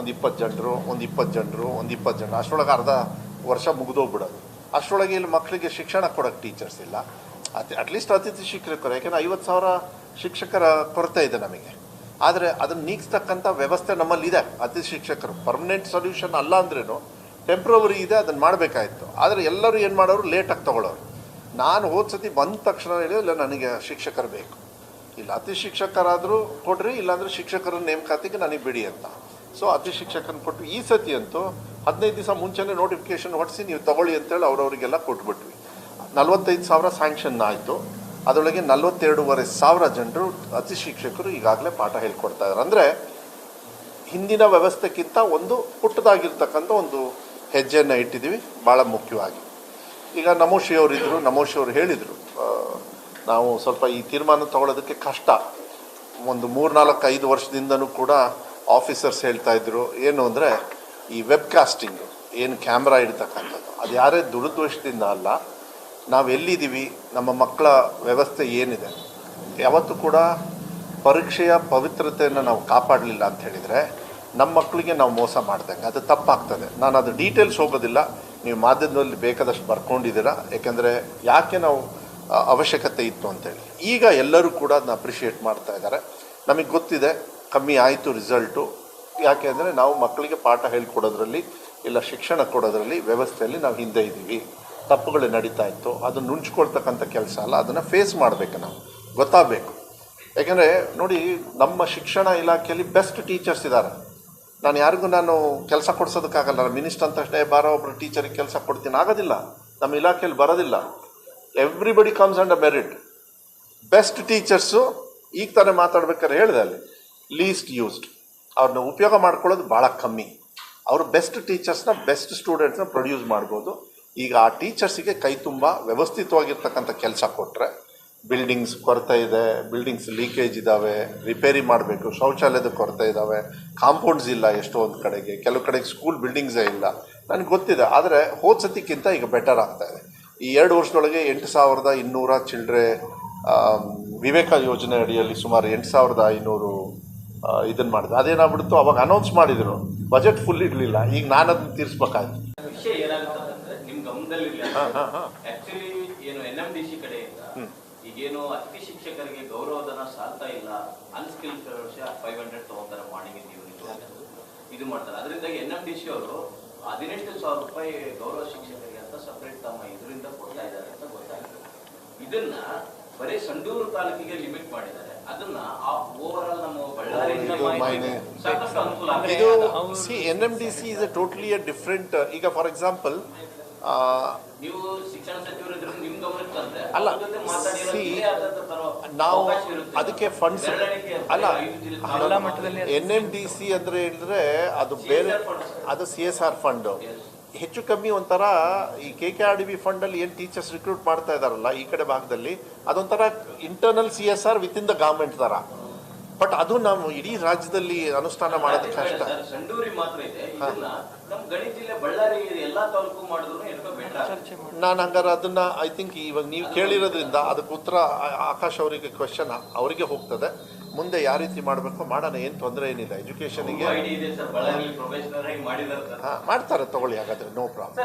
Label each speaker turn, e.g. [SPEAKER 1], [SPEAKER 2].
[SPEAKER 1] ಒಂದು ಇಪ್ಪತ್ತು ಜನರು ಒಂದು ಇಪ್ಪತ್ತು ಜನರು ಒಂದು ಇಪ್ಪತ್ತು ಜನರು ಅಷ್ಟರೊಳಗೆ ಅರ್ಧ ವರ್ಷ ಮುಗಿದೋಗ್ಬಿಡೋದು. ಅಷ್ಟರೊಳಗೆ ಇಲ್ಲಿ ಮಕ್ಕಳಿಗೆ ಶಿಕ್ಷಣ ಕೊಡೋಕ್ಕೆ ಟೀಚರ್ಸ್ ಇಲ್ಲ. ಅತಿ ಅಟ್ಲೀಸ್ಟ್ ಅತಿಥಿ ಶಿಕ್ಷಕರು, ಯಾಕೆಂದರೆ ಐವತ್ತು ಸಾವಿರ ಶಿಕ್ಷಕರ ಕೊರತೆ ಇದೆ ನಮಗೆ. ಆದರೆ ಅದನ್ನು ನೀಗಿಸ್ತಕ್ಕಂಥ ವ್ಯವಸ್ಥೆ ನಮ್ಮಲ್ಲಿದೆ. ಅತಿಥಿ ಶಿಕ್ಷಕರು ಪರ್ಮನೆಂಟ್ ಸೊಲ್ಯೂಷನ್ ಅಲ್ಲ ಅಂದ್ರೂ ಟೆಂಪ್ರವರಿ ಇದೆ, ಅದನ್ನು ಮಾಡಬೇಕಾಯಿತು. ಆದರೆ ಎಲ್ಲರೂ ಏನು ಮಾಡೋರು ಲೇಟಾಗಿ ತೊಗೊಳೋರು. ನಾನು ಹೋದ ಸತಿ ಬಂದ ತಕ್ಷಣ ಹೇಳಿದ್ರೆ ನನಗೆ ಶಿಕ್ಷಕರು ಬೇಕು. ಇಲ್ಲ ಅತಿ ಶಿಕ್ಷಕರಾದರೂ ಕೊಡ್ರಿ, ಇಲ್ಲಾಂದರೆ ಶಿಕ್ಷಕರ ನೇಮಕಾತಿಗೆ ನನಗೆ ಬಿಡಿ ಅಂತ. ಸೊ ಅತಿ ಶಿಕ್ಷಕನ ಕೊಟ್ಟು ಈ ಸತಿ ಅಂತೂ ಹದಿನೈದು ದಿವಸ ಮುಂಚೆನೇ ನೋಟಿಫಿಕೇಶನ್ ಹೊಡಿಸಿ ನೀವು ತಗೊಳ್ಳಿ ಅಂತೇಳಿ ಅವ್ರವರಿಗೆಲ್ಲ ಕೊಟ್ಬಿಟ್ವಿ. ನಲ್ವತ್ತೈದು ಸಾವಿರ ಸ್ಯಾಂಕ್ಷನ್ ಆಯಿತು. ಅದರೊಳಗೆ ನಲ್ವತ್ತೆರಡೂವರೆ ಸಾವಿರ ಜನರು ಅತಿ ಶಿಕ್ಷಕರು ಈಗಾಗಲೇ ಪಾಠ ಹೇಳ್ಕೊಡ್ತಾ ಇದ್ದಾರೆ ಅಂದರೆ ಹಿಂದಿನ ವ್ಯವಸ್ಥೆಗಿಂತ ಒಂದು ಪುಟ್ಟದಾಗಿರ್ತಕ್ಕಂಥ ಒಂದು ಹೆಜ್ಜೆಯನ್ನು ಇಟ್ಟಿದ್ದೀವಿ. ಭಾಳ ಮುಖ್ಯವಾಗಿ. ಈಗ ನಮೋಶಿ ಅವರಿದ್ದರು ನಮೋಶಿ ಅವರು ಹೇಳಿದರು ನಾವು ಸ್ವಲ್ಪ ಈ ತೀರ್ಮಾನ ತಗೊಳ್ಳೋದಕ್ಕೆ ಕಷ್ಟ. ಒಂದು ಮೂರ್ನಾಲ್ಕು ಐದು ವರ್ಷದಿಂದನೂ ಕೂಡ ಆಫೀಸರ್ಸ್ ಹೇಳ್ತಾ ಇದ್ರು, ಏನು ಅಂದರೆ, ಈ ವೆಬ್ ಕಾಸ್ಟಿಂಗ್ ಏನು ಕ್ಯಾಮ್ರಾ ಇಡ್ತಕ್ಕಂಥದ್ದು, ಅದು ಯಾರೇ ದುರುದ್ದೇಶದಿಂದ ಅಲ್ಲ, ನಾವು ಎಲ್ಲಿದ್ದೀವಿ, ನಮ್ಮ ಮಕ್ಕಳ ವ್ಯವಸ್ಥೆ ಏನಿದೆ, ಯಾವತ್ತೂ ಕೂಡ ಪರೀಕ್ಷೆಯ ಪವಿತ್ರತೆಯನ್ನು ನಾವು ಕಾಪಾಡಲಿಲ್ಲ ಅಂತ ಹೇಳಿದರೆ ನಮ್ಮ ಮಕ್ಕಳಿಗೆ ನಾವು ಮೋಸ ಮಾಡ್ದಂಗೆ, ಅದು ತಪ್ಪಾಗ್ತದೆ. ನಾನು ಅದು ಡೀಟೇಲ್ಸ್ ಹೋಗೋದಿಲ್ಲ, ನೀವು ಮಾಧ್ಯಮದಲ್ಲಿ ಬೇಕಾದಷ್ಟು ಬರ್ಕೊಂಡಿದ್ದೀರಾ ಯಾಕೆಂದರೆ ಯಾಕೆ ನಾವು ಅವಶ್ಯಕತೆ ಇತ್ತು ಅಂತೇಳಿ ಈಗ ಎಲ್ಲರೂ ಕೂಡ ಅದನ್ನ ಅಪ್ರಿಷಿಯೇಟ್ ಮಾಡ್ತಾ ಇದ್ದಾರೆ. ನಮಗೆ ಗೊತ್ತಿದೆ ಕಮ್ಮಿ ಆಯಿತು ರಿಸಲ್ಟು. ಯಾಕೆ ಅಂದರೆ ನಾವು ಮಕ್ಕಳಿಗೆ ಪಾಠ ಹೇಳಿಕೊಡೋದ್ರಲ್ಲಿ ಇಲ್ಲ ಶಿಕ್ಷಣ ಕೊಡೋದ್ರಲ್ಲಿ ವ್ಯವಸ್ಥೆಯಲ್ಲಿ ನಾವು ಹಿಂದೆ ಇದ್ದೀವಿ. ತಪ್ಪುಗಳು ನಡೀತಾ ಇತ್ತು. ಅದನ್ನು ನುಂಚ್ಕೊಳ್ತಕ್ಕಂಥ ಕೆಲಸ ಅಲ್ಲ. ಅದನ್ನು ಫೇಸ್ ಮಾಡಬೇಕು ನಾವು. ಗೊತ್ತಾಗಬೇಕು. ಯಾಕೆಂದರೆ ನೋಡಿ, ನಮ್ಮ ಶಿಕ್ಷಣ ಇಲಾಖೆಯಲ್ಲಿ ಬೆಸ್ಟ್ ಟೀಚರ್ಸ್ ಇದ್ದಾರೆ ನಾನು ಯಾರಿಗೂ ನಾನು ಕೆಲಸ ಕೊಡ್ಸೋದಕ್ಕಾಗಲ್ಲ. ಮಿನಿಸ್ಟರ್ ಅಂತ ತಕ್ಷಣ ಬಾರೋ ಒಬ್ಬರು ಟೀಚರಿಗೆ ಕೆಲಸ ಕೊಡ್ತೀನಿ. ಆಗೋದಿಲ್ಲ. ನಮ್ಮ ಇಲಾಖೆಯಲ್ಲಿ ಬರೋದಿಲ್ಲ. Everybody comes and a merit best teachers ಈಗ ತಾನೇ ಮಾತಾಡ್ಬೇಕಾದ್ರೆ ಹೇಳಿದೆ ಅಲ್ಲಿ. ಲೀಸ್ಟ್ ಯೂಸ್ಡ್ ಅವ್ರನ್ನ ಉಪಯೋಗ ಮಾಡ್ಕೊಳ್ಳೋದು ಭಾಳ ಕಮ್ಮಿ. ಅವರು ಬೆಸ್ಟ್ ಟೀಚರ್ಸ್ನ ಬೆಸ್ಟ್ ಸ್ಟೂಡೆಂಟ್ಸ್ನ ಪ್ರೊಡ್ಯೂಸ್ ಮಾಡ್ಬೋದು. ಈಗ ಆ ಟೀಚರ್ಸಿಗೆ ಕೈ ತುಂಬ ವ್ಯವಸ್ಥಿತವಾಗಿರ್ತಕ್ಕಂಥ ಕೆಲಸ ಕೊಟ್ಟರೆ ಬಿಲ್ಡಿಂಗ್ಸ್ ಕೊರತೆ ಇದೆ ಬಿಲ್ಡಿಂಗ್ಸ್ ಲೀಕೇಜ್ ಇದ್ದಾವೆ ರಿಪೇರಿ ಮಾಡಬೇಕು, ಶೌಚಾಲಯದ ಕೊರತೆ ಇದ್ದಾವೆ ಕಾಂಪೌಂಡ್ಸ್ ಇಲ್ಲ ಎಷ್ಟೋ ಒಂದು ಕಡೆಗೆ, ಕೆಲವು ಕಡೆಗೆ ಸ್ಕೂಲ್ ಬಿಲ್ಡಿಂಗ್ಸೇ ಇಲ್ಲ. ನನಗೆ ಗೊತ್ತಿದೆ, ಆದರೆ ಹೋದ ಸತಿಕ್ಕಿಂತ ಈಗ ಬೆಟರ್ ಆಗ್ತಾ ಇದೆ. ಈ ಎರಡು ವರ್ಷದೊಳಗೆ ಎಂಟು ಸಾವಿರದ ಇನ್ನೂರ ಚಿಲ್ಡ್ರೆ ವಿವೇಕ ಯೋಜನೆ ಅಡಿಯಲ್ಲಿ ಸುಮಾರು ಎಂಟು ಸಾವಿರದ ಐನೂರು ಇದನ್ನು ಮಾಡಿದೆ ಅದೇನಾಗ್ಬಿಡ್ತು? ಅವಾಗ ಅನೌನ್ಸ್ ಮಾಡಿದರು. ಬಜೆಟ್ ಫುಲ್ ಇರಲಿಲ್ಲ. ಈಗ ನಾನು ಅದನ್ನು ತೀರಿಸ್ಬೇಕಾಯ್ತು ಹಾ, ಹಾ, ಹಾ.
[SPEAKER 2] ಏನು ಎನ್ ಎಂ ಡಿ ಸಿ ಕಡೆಯಿಂದ ಈಗೇನು ಅತಿ ಶಿಕ್ಷಕರಿಗೆ ಗೌರವಧನ ಸಾಲ್ತಾ ಇಲ್ಲ. ಅನ್ಸ್ಕಿಲ್ ವರ್ಷ ಫೈವ್ ಹಂಡ್ರೆಡ್ ತಗೊಂತಾರೆ ಮಾರ್ನಿಂಗ್ ಇದು ಮಾಡ್ತಾರೆ. ಅದರಿಂದ ಎನ್ ಎಂ ಡಿ ಸಿ ಅವರು ಹದಿನೆಂಟು ಸಾವಿರ ರೂಪಾಯಿ ಗೌರವ ಶಿಕ್ಷಕರಿಗೆ ಅಂತ ಸಪರೇಟ್ ತಮ್ಮ ಇದರಿಂದ ಕೊಡ್ತಾ ಇದ್ದಾರೆ ಅಂತ ಗೊತ್ತಾಗಿದೆ ಇದನ್ನ ಬರೀ ಸಂಡೂರು ತಾಲೂಕಿಗೆ ಲಿಮಿಟ್ ಮಾಡಿದ್ದಾರೆ. ಅದನ್ನ ಆ ಓವರ್ ಆಲ್
[SPEAKER 1] ಇದು C N M D C is a totally a different ಈಗ ಫಾರ್ ಎಕ್ಸಾಂಪಲ್
[SPEAKER 2] ಗಮನಕ್ಕೆ ತಂದ್ರೆ
[SPEAKER 1] ಅಲ್ಲ,
[SPEAKER 2] ಸಿ
[SPEAKER 1] ನಾವು ಅದಕ್ಕೆ
[SPEAKER 2] ಫಂಡ್ಸ್
[SPEAKER 1] ಅಲ್ಲ, ಎನ್ ಎಂ ಡಿ ಸಿ ಅಂದರೆ ಹೇಳಿದ್ರೆ ಅದು ಬೇರೆ
[SPEAKER 2] CSR fund, sir.
[SPEAKER 1] ಅದು ಸಿ ಎಸ್ ಆರ್ ಫಂಡು. ಹೆಚ್ಚು ಕಮ್ಮಿ ಒಂಥರ ಈ K K R D B ಫಂಡಲ್ಲಿ ಏನು ಟೀಚರ್ಸ್ ರಿಕ್ರೂಟ್ ಮಾಡ್ತಾ ಇದ್ದಾರಲ್ಲ ಈ ಕಡೆ ಭಾಗದಲ್ಲಿ ಅದೊಂಥರ internal C S R with in the government ಥರ ಬಟ್ ಅದು ನಾವು ಇಡೀ ರಾಜ್ಯದಲ್ಲಿ ಅನುಷ್ಠಾನ ಮಾಡೋದು ಕಷ್ಟ.
[SPEAKER 2] ಸರ್, ಸಂಡೂರಿ ಮಾತ್ರ ಇದೆ. ಇದನ್ನ ನಮ್ ಗಣಿ ಜಿಲ್ಲೆ ಬಳ್ಳಾರಿ ಎಲ್ಲಾ ತಾಲೂಕು ಮಾಡಿದ್ರು ಎಷ್ಟೋ ಬೆಟರ್
[SPEAKER 1] ನಾನು ಹಂಗಾರೆ ಅದನ್ನ ಐ ಥಿಂಕ್ ಇವಾಗ ನೀವು ಕೇಳಿರೋದ್ರಿಂದ ಅದಕ್ಕೆ ಉತ್ತರ ಆಕಾಶ್ ಅವರಿಗೆ ಕ್ವಶನ್ ಅವರಿಗೆ ಹೋಗ್ತದೆ. ಮುಂದೆ ಯಾವ ರೀತಿ ಮಾಡಬೇಕು ಮಾಡೋಣ ಏನು ತೊಂದರೆ ಏನಿಲ್ಲ. ಎಜುಕೇಶನಿಗೆ
[SPEAKER 2] ಐಡಿ ಇದೆ ಸರ್ ಬಳ್ಳಾರಿ ಪ್ರೊಫೆಷನಲ್ ಆಗಿ ಮಾಡಿದಾರೆ ಸರ್.
[SPEAKER 1] ಹಾಂ ಮಾಡ್ತಾರೆ ತಗೊಳ್ಳಿ ಹಾಗಾದ್ರೆ ನೋ ಪ್ರಾಬ್ಲಮ್